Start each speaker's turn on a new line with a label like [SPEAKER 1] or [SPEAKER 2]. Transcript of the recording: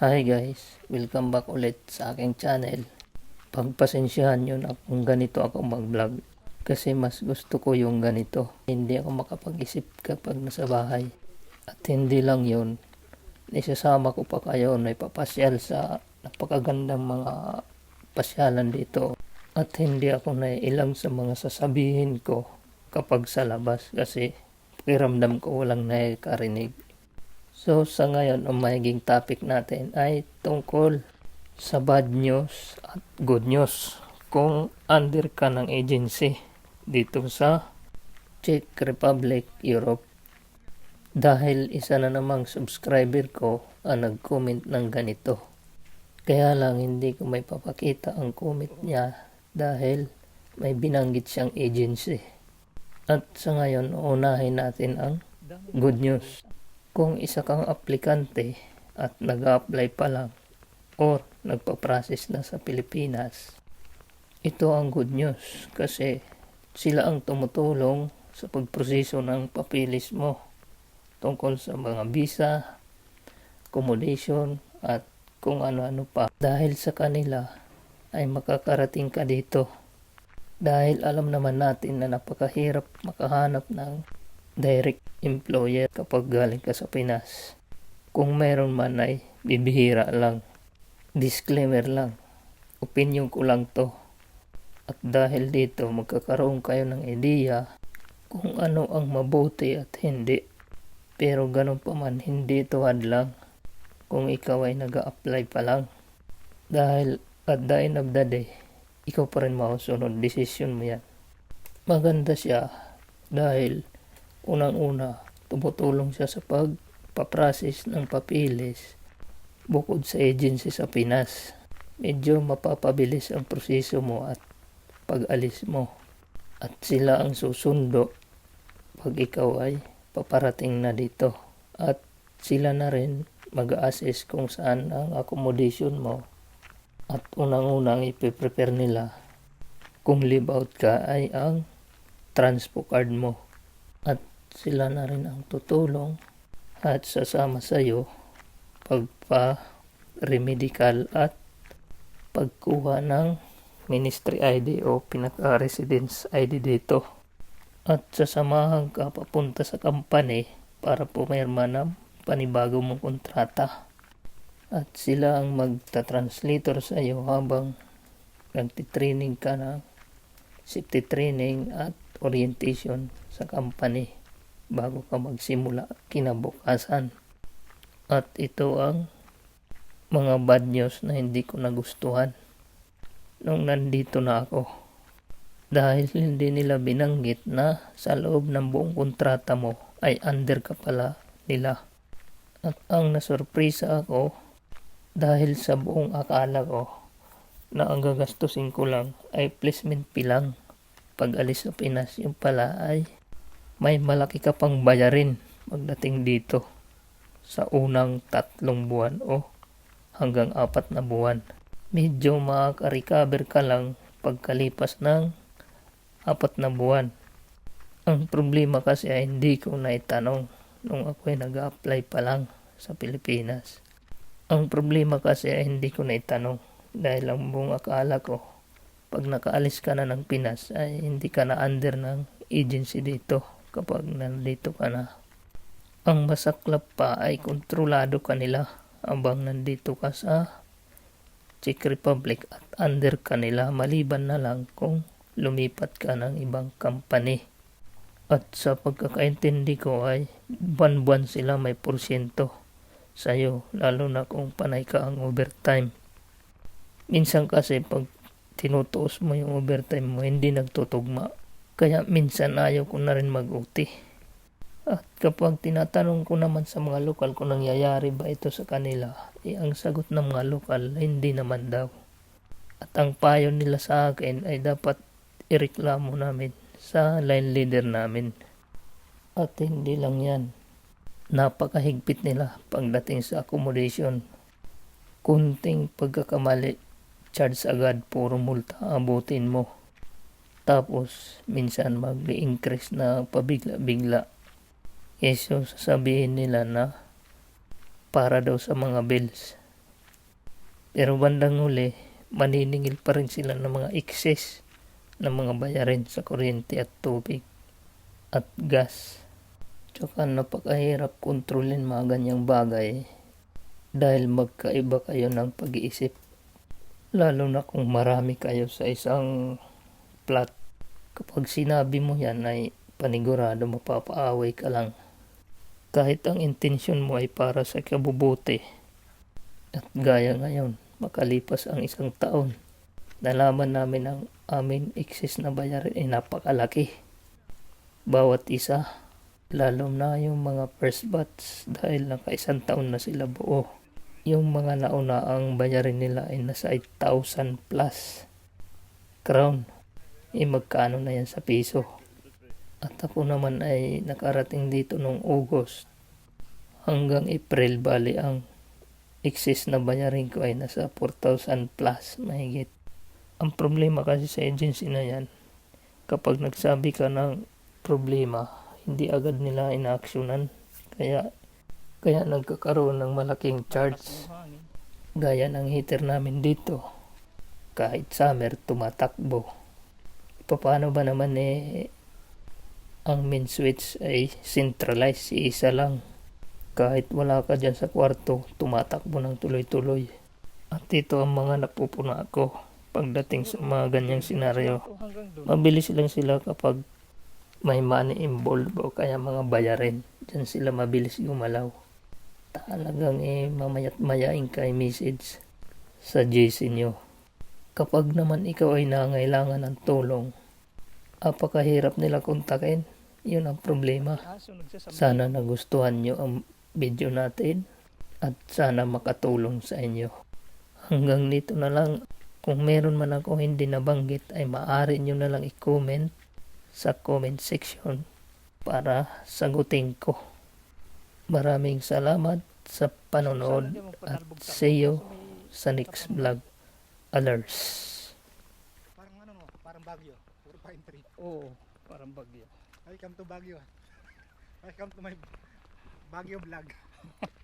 [SPEAKER 1] Hi guys, welcome back ulit sa aking channel. Pagpasensyahan nyo na kung ganito ako mag-vlog. Kasi mas gusto ko yung ganito. Hindi ako makapag-isip kapag nasa bahay. At hindi lang yun, isasama ko pa kayo na ipapasyal sa napakagandang mga pasyalan dito. At hindi ako naiilang sa mga sasabihin ko kapag sa labas kasi pakiramdam ko walang nakikarinig. So sa ngayon, ang magiging topic natin ay tungkol sa bad news at good news. Kung under ka ng agency dito sa Czech Republic, Europe. Dahil isa na namang subscriber ko ang nag-comment ng ganito. Kaya lang hindi ko may papakita ang comment niya dahil may binanggit siyang agency. At sa ngayon, unahin natin ang good news kung isa kang aplikante at nag-apply pa lang or nagpa-process na sa Pilipinas, ito ang good news kasi sila ang tumutulong sa pagproseso ng papilis mo tungkol sa mga visa, accommodation at kung ano-ano pa. Dahil sa kanila ay makakarating ka dito. Dahil alam naman natin na napakahirap makahanap ng direct employer kapag galing ka sa Pinas. Kung meron man ay bibihira lang. Disclaimer lang. Opinion ko lang to. At dahil dito magkakaroon kayo ng ideya kung ano ang mabuti at hindi. Pero ganun pa man hindi ito hadlang kung ikaw ay nag apply pa lang. Dahil at the end of the day, ikaw pa rin mausunod. Decision mo yan. Maganda siya dahil Unang-una, tumutulong siya sa pagpaprocess ng papilis bukod sa agency sa Pinas. Medyo mapapabilis ang proseso mo at pag-alis mo. At sila ang susundo pag ikaw ay paparating na dito. At sila na rin mag-assess kung saan ang accommodation mo. At unang-unang ipiprepare nila kung live out ka ay ang transpo card mo. Sila na rin ang tutulong at sasama sa iyo pagpa-remedical at pagkuha ng ministry ID o pinaka-residence ID dito. At sasamahan ka papunta sa company para pumirma ng panibagong mong kontrata. At sila ang magta-translator sa iyo habang nagtitraining ka ng safety training at orientation sa company bago ka magsimula kinabukasan. At ito ang mga bad news na hindi ko nagustuhan nung nandito na ako. Dahil hindi nila binanggit na sa loob ng buong kontrata mo ay under ka pala nila. At ang nasurpresa ako dahil sa buong akala ko na ang gagastusin ko lang ay placement fee lang pag alis sa Pinas yung pala ay may malaki ka pang bayarin pagdating dito sa unang tatlong buwan o hanggang apat na buwan. Medyo makaka-recover ka lang pagkalipas ng apat na buwan. Ang problema kasi ay hindi ko naitanong nung ako ay nag-apply pa lang sa Pilipinas. Ang problema kasi ay hindi ko naitanong dahil ang buong akala ko pag nakaalis ka na ng Pinas ay hindi ka na under ng agency dito kapag nandito ka na. Ang masaklap pa ay kontrolado ka nila abang nandito ka sa Czech Republic at under ka nila maliban na lang kung lumipat ka ng ibang company. At sa pagkakaintindi ko ay buwan-buwan sila may porsyento sa'yo lalo na kung panay ka ang overtime. Minsan kasi pag tinutuos mo yung overtime mo hindi nagtutugma kaya minsan ayaw ko na rin mag-uti. At kapag tinatanong ko naman sa mga lokal kung nangyayari ba ito sa kanila, eh ang sagot ng mga lokal hindi naman daw. At ang payo nila sa akin ay dapat ireklamo namin sa line leader namin. At hindi lang yan. Napakahigpit nila pagdating sa accommodation. Kunting pagkakamali, charge agad puro multa abutin mo. Tapos, minsan mag-increase na pabigla-bigla. Yeso, sasabihin nila na para daw sa mga bills. Pero bandang huli, maniningil pa rin sila ng mga excess ng mga bayarin sa kuryente at tubig at gas. Tsaka napakahirap kontrolin mga ganyang bagay dahil magkaiba kayo ng pag-iisip. Lalo na kung marami kayo sa isang plot. Kapag sinabi mo yan ay panigurado mapapaaway ka lang. Kahit ang intensyon mo ay para sa kabubuti. At gaya ngayon, makalipas ang isang taon, nalaman namin ang amin excess na bayarin ay napakalaki. Bawat isa, lalo na yung mga first batch dahil nakaisang taon na sila buo. Yung mga nauna ang bayarin nila ay nasa 8,000 plus crown. Eh magkano na yan sa piso? At ako naman ay nakarating dito nung August. Hanggang April bali ang excess na bayarin ko ay nasa 4,000 plus mahigit. Ang problema kasi sa agency na yan, kapag nagsabi ka ng problema, hindi agad nila inaaksyonan. Kaya, kaya nagkakaroon ng malaking charge. Gaya ng heater namin dito. Kahit summer, tumatakbo. Paano ba naman eh, ang main switch ay centralized, si isa lang. Kahit wala ka dyan sa kwarto, tumatakbo ng tuloy-tuloy. At ito ang mga napupuna ko pagdating sa mga ganyang senaryo. Mabilis lang sila kapag may money involved o kaya mga bayarin. Diyan sila mabilis gumalaw. Talagang eh mamayat mayain kay message sa GC nyo. Kapag naman ikaw ay nangailangan ng tulong, apakahirap nila kontakin. Yun ang problema. Sana nagustuhan nyo ang video natin at sana makatulong sa inyo. Hanggang dito na lang. Kung meron man ako hindi nabanggit ay maaari nyo na lang i-comment sa comment section para sagutin ko. Maraming salamat sa panonood at see you sa next vlog. Alers.
[SPEAKER 2] Parang ano no, parang Baguio. Puro pine tree.
[SPEAKER 1] Oo, parang bagyo.
[SPEAKER 2] Welcome to Baguio. Welcome to my Baguio vlog.